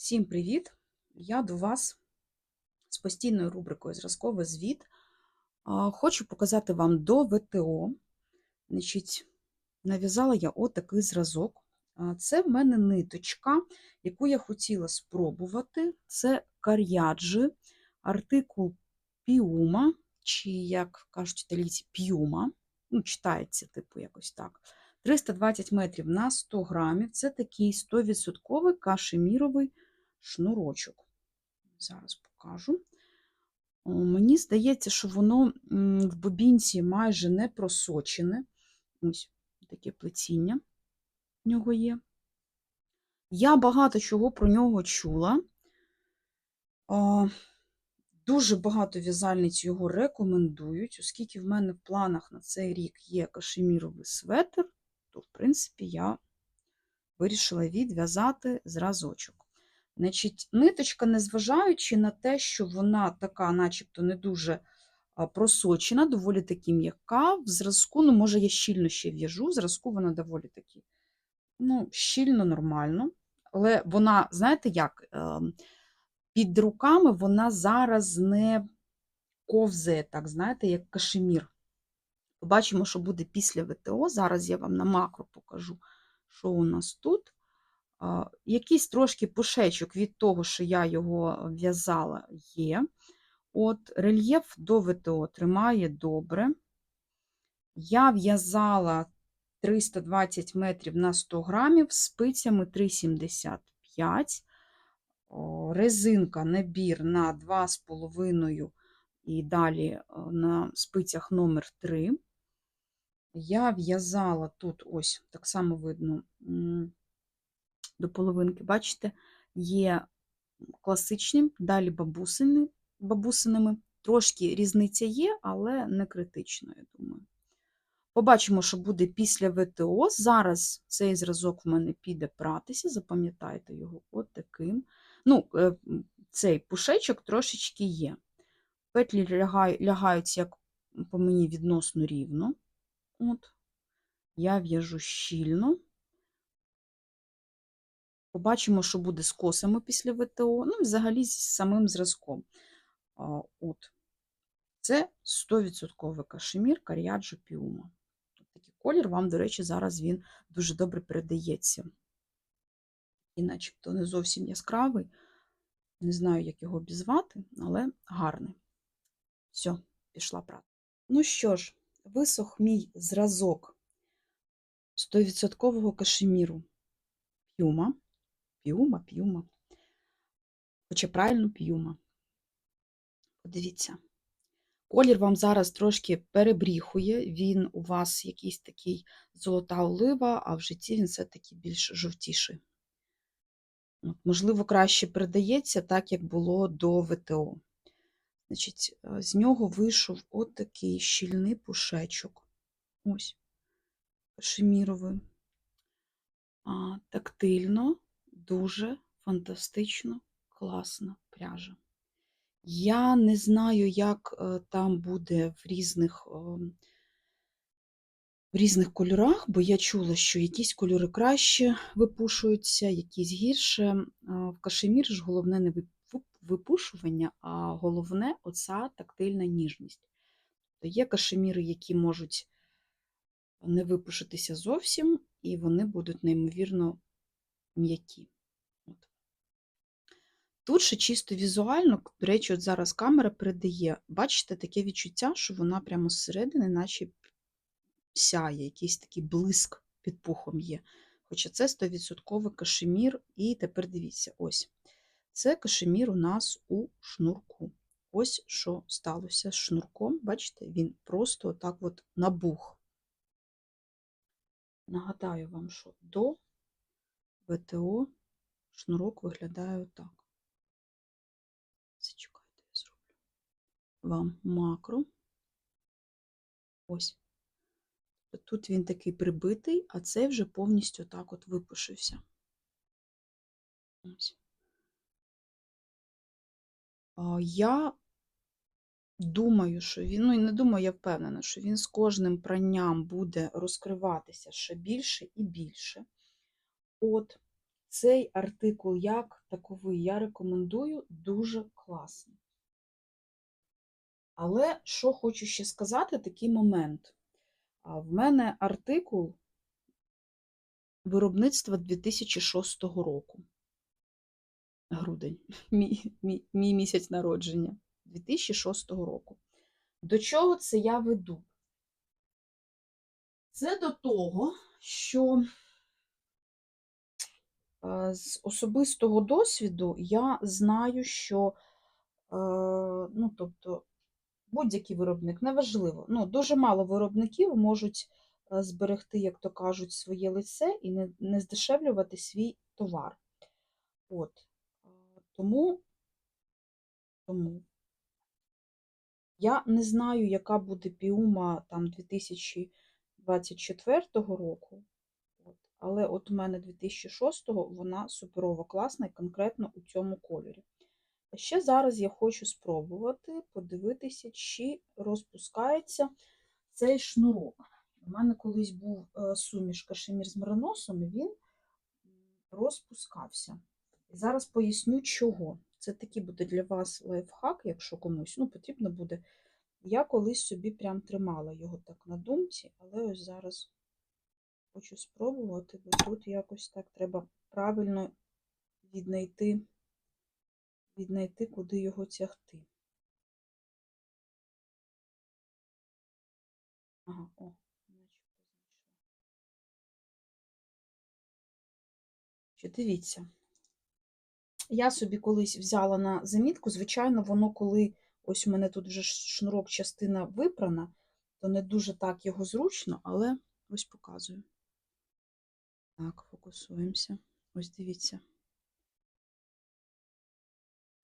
Всім привіт! Я до вас з постійною рубрикою Зразковий звіт. Хочу показати вам до ВТО. Значить, нав'язала я отакий зразок. Це в мене ниточка, яку я хотіла спробувати. Це кар'яджі, артикул піума, чи, як кажуть італійці, п'юма. Ну, читається, типу, якось так. 320 метрів на 100 грамів. Це такий 100% кашеміровий шнурочок. Зараз покажу. Мені здається, що воно в бобінці майже не просочене. Ось таке плетіння в нього є. Я багато чого про нього чула. Дуже багато в'язальниць його рекомендують, оскільки в мене в планах на цей рік є кашеміровий светр, то, в принципі, я вирішила відв'язати зразочок. Значить, Ниточка, незважаючи на те, що вона така, начебто, не дуже просочена, доволі таки м'яка, в зразку, ну, може, я щільно ще в'яжу, в зразку вона доволі таки ну, щільно, нормально. Але вона, знаєте як, ем, під руками вона зараз не ковзає, так, знаєте, як кашемір. Побачимо, що буде після ВТО. Зараз я вам на макро покажу, що у нас тут. Якийсь трошки пушечок від того, що я його в'язала, є. От Рельєф до ВТО тримає добре. Я в'язала 320 метрів на 100 грамів спицями 3,75. Резинка набір на 2,5 і далі е, на спицях номер 3. Я в'язала тут, ось, так само видно, до половинки, бачите, є класичні, далі бабусини, бабусинами. Трошки різниця є, але не критично, я думаю. Побачимо, що буде після ВТО. Зараз цей зразок в мене піде пратися, запам'ятайте його от таким. Ну, е, цей пушечок трошечки є. Петлі лягай- лягають, як по мені, відносно рівно. От. Я в'яжу щільно. Побачимо, що буде з косами після ВТО, ну взагалі з самим зразком. От. Це 100% кашемір каріаджо піума. Такий колір вам, до речі, зараз він дуже добре передається. І начебто не зовсім яскравий. Не знаю, як його обізвати, але гарний. Все, пішла прати. Ну що ж, висох мій зразок 100% кашеміру п'юма. П'юма, п'юма. Хоча правильно п'юма. Подивіться. Колір вам зараз трошки перебріхує, він у вас якийсь такий золота олива, а в житті він все-таки більш жовтіший. От, можливо, краще передається так, як було до ВТО. Значить, е, з нього вийшов отакий щільний пушечок. Ось, кашеміровий. А, Тактильно, дуже фантастично, класна пряжа. Я не знаю, як е, там буде в різних, ем, в різних кольорах, бо я чула, що якісь кольори краще випушуються, якісь гірше. А В кашемір ж головне не вип- вип- випушування, а головне оця тактильна ніжність. То є кашеміри, які можуть не випушитися зовсім, і вони будуть неймовірно м'які. Тут ще чисто візуально, до речі, от зараз камера передає, бачите, таке відчуття, що вона прямо зсередини, наче сяє, якийсь такий блиск під пухом є. Хоча це 100% кашемір. І тепер дивіться, ось. Це кашемір у нас у шнурку. Ось що сталося з шнурком. Бачите, він просто отак от набух. Нагадаю вам, що до ВТО шнурок виглядає отак. Зачекайте, я зроблю вам макро. Ось. Тут він такий прибитий, а цей вже повністю так от випушився. Ось. Я думаю, що він, ну і не думаю, я впевнена, що він з кожним пранням буде розкриватися ще більше і більше. От, цей артикул як таковий я рекомендую дуже класний. Але що хочу ще сказати, такий момент. В мене артикул виробництва 2006 року. Грудень, мій, мій, мій місяць народження 2006 року. До чого це я веду? Це до того, що з особистого досвіду я знаю, що е, ну, тобто, будь-який виробник, неважливо. Ну, дуже мало виробників можуть е, зберегти, як то кажуть, своє лице і не, не здешевлювати свій товар. От. Е, Тому, тому я не знаю, яка буде піума там 2024 року. Але от у мене 2006-го вона суперово класна і конкретно у цьому кольорі. А ще зараз я хочу спробувати подивитися, чи розпускається цей шнурок. У мене колись був е, суміш кашемір з мериносом, і він розпускався. І зараз поясню, чого. Це такий буде для вас лайфхак, якщо комусь ну, потрібно буде. Я колись собі прям тримала його так на думці, але ось зараз хочу спробувати, бо тут якось так треба правильно віднайти, віднайти, куди його тягти. Ага, о, знайшла. Дивіться. Я собі колись взяла на замітку, звичайно, воно коли ось у мене тут вже шнурок частина випрана, то не дуже так його зручно, але ось показую. Так, фокусуємося. Ось дивіться.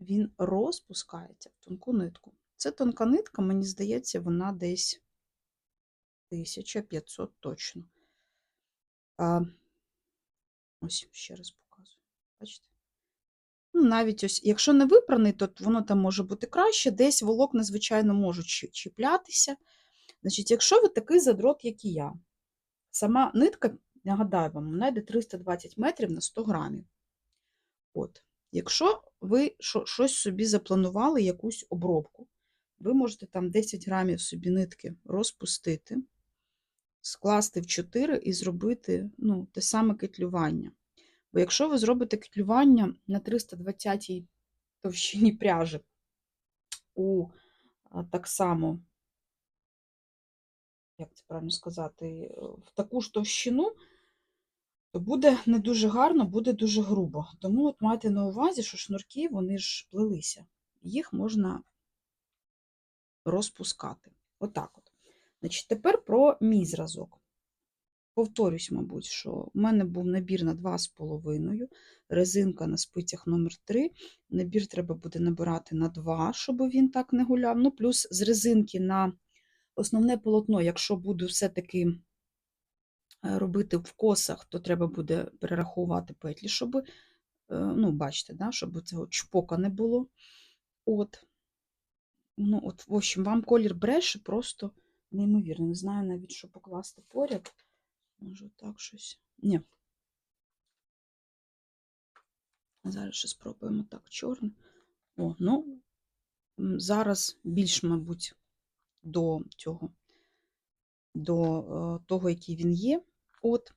Він розпускається в тонку нитку. Це тонка нитка, мені здається, вона десь 1500 точно. А, ось ще раз показую. Бачите? Ну, навіть ось, якщо не випраний, то воно там може бути краще, десь волокна, звичайно, можуть чіплятися. Значить, якщо ви такий задрот, як і я, сама нитка, нагадаю вам, вона йде 320 метрів на 100 грамів. От. Якщо ви щось собі запланували, якусь обробку, ви можете там 10 грамів собі нитки розпустити, скласти в 4 і зробити ну, те саме кетлювання. Бо якщо ви зробите кетлювання на 320 товщині пряжі у так само, як це правильно сказати, в таку ж товщину, буде не дуже гарно, буде дуже грубо. Тому от майте на увазі, що шнурки вони ж плелися. Їх можна розпускати. Отак от. Значить, тепер про мій зразок. Повторюсь, мабуть, що в мене був набір на 2,5, резинка на спицях номер 3 Набір треба буде набирати на 2, щоб він так не гуляв. Ну, плюс з резинки на основне полотно, якщо буду все-таки робити в косах, то треба буде перерахувати петлі, щоб, е, ну, бачите, да, щоб цього чпока не було. От. Ну, от, в общем, вам колір бреше просто неймовірно. Не знаю навіть, що покласти поряд. Може, так щось. Ні. Зараз ще спробуємо так, чорне. О, ну, зараз більш, мабуть, до цього, до е, того, який він є. От,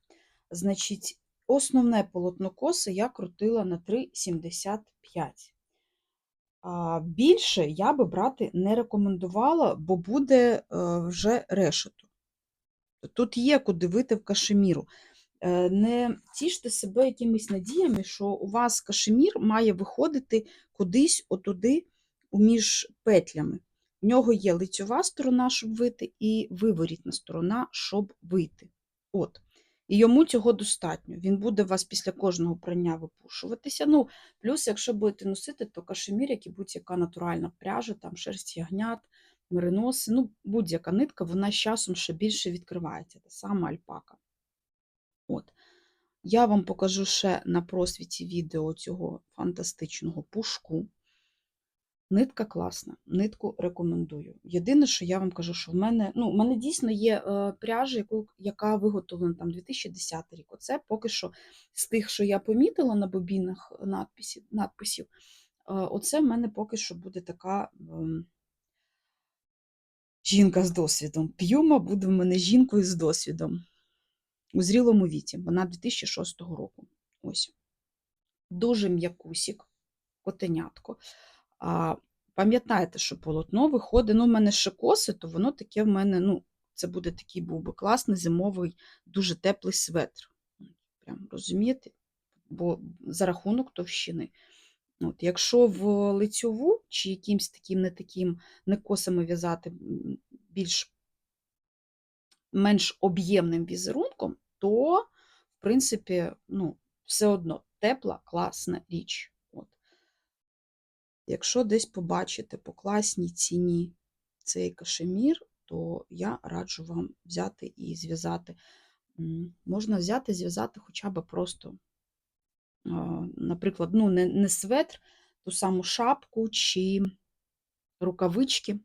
значить, основне полотно коси я крутила на 3,75. Більше я би брати не рекомендувала, бо буде е, вже решето. Тут є куди вити в кашеміру. Е, Не тіште себе якимись надіями, що у вас кашемір має виходити кудись отуди між петлями. В нього є лицьова сторона, щоб вийти, і виворітна сторона, щоб вийти. От. І йому цього достатньо. Він буде вас після кожного прання випушуватися. Ну, плюс, якщо будете носити, то кашемір, як і будь-яка натуральна пряжа, там шерсть ягнят, мериноси, ну, будь-яка нитка, вона з часом ще більше відкривається, та сама альпака. От. Я вам покажу ще на просвіті відео цього фантастичного пушку. Нитка класна, нитку рекомендую. Єдине, що я вам кажу, що в мене, ну, в мене дійсно є е, пряжа, яку, яка виготовлена там 2010 рік. Оце поки що з тих, що я помітила на бобінах надписів, надписів, е, оце в мене поки що буде така ем, жінка з досвідом. П'юма буде в мене жінкою з досвідом у зрілому віці. Вона 2006 року. Ось. Дуже м'якусік, котенятко. А, пам'ятаєте, що полотно виходить, ну, в мене ще коси, то воно таке в мене, ну, це буде такий був би класний зимовий, дуже теплий светр. Прям розумієте? Бо за рахунок товщини. От, якщо в лицьову чи якимсь таким не таким не косами в'язати більш менш об'ємним візерунком, то, в принципі, ну, все одно тепла, класна річ. Якщо десь побачите по класній ціні цей кашемір, то я раджу вам взяти і зв'язати. Можна взяти, зв'язати хоча б просто, наприклад, ну, не, не светр, ту саму шапку чи рукавички.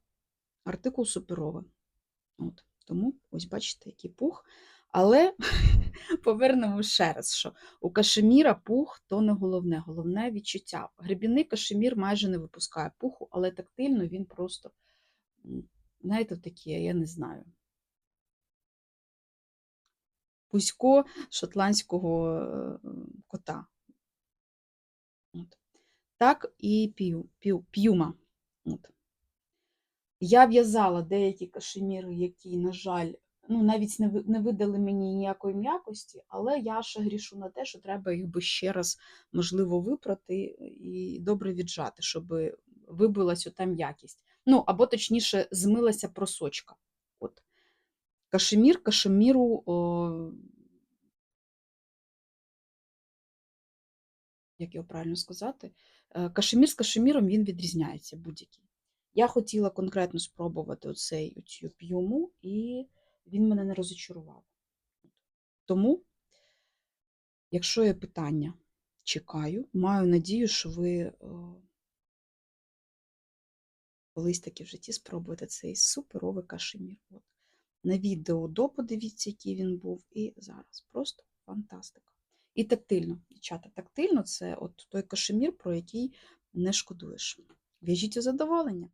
Артикул суперовий. От. Тому, ось бачите, який пух. Але повернемо ще раз, що у кашеміра пух то не головне, головне відчуття. Гребінний кашемір майже не випускає пуху, але тактильно він просто, знаєте, таке, я не знаю. Пусько шотландського е, кота. От. Так і п'ю, п'ю, п'юма. От. Я в'язала деякі кашеміри, які, на жаль, ну, навіть не не видали мені ніякої м'якості, але я ще грішу на те, що треба їх би ще раз, можливо, випрати і добре віджати, щоб вибилась ота м'якість. Ну, або точніше, змилася просочка. От. Кашемір, кашеміру, о, як його правильно сказати, е, кашемір з кашеміром він відрізняється будь-який. Я хотіла конкретно спробувати оцей, оцю п'юму, і він мене не розочарував. Тому, якщо є питання, чекаю. Маю надію, що ви е, колись таки в житті спробуєте цей суперовий кашемір. От. На відео до подивіться, який він був, і зараз. Просто фантастика. І тактильно, дівчата, тактильно це от той кашемір, про який не шкодуєш. В'яжіть у задоволення.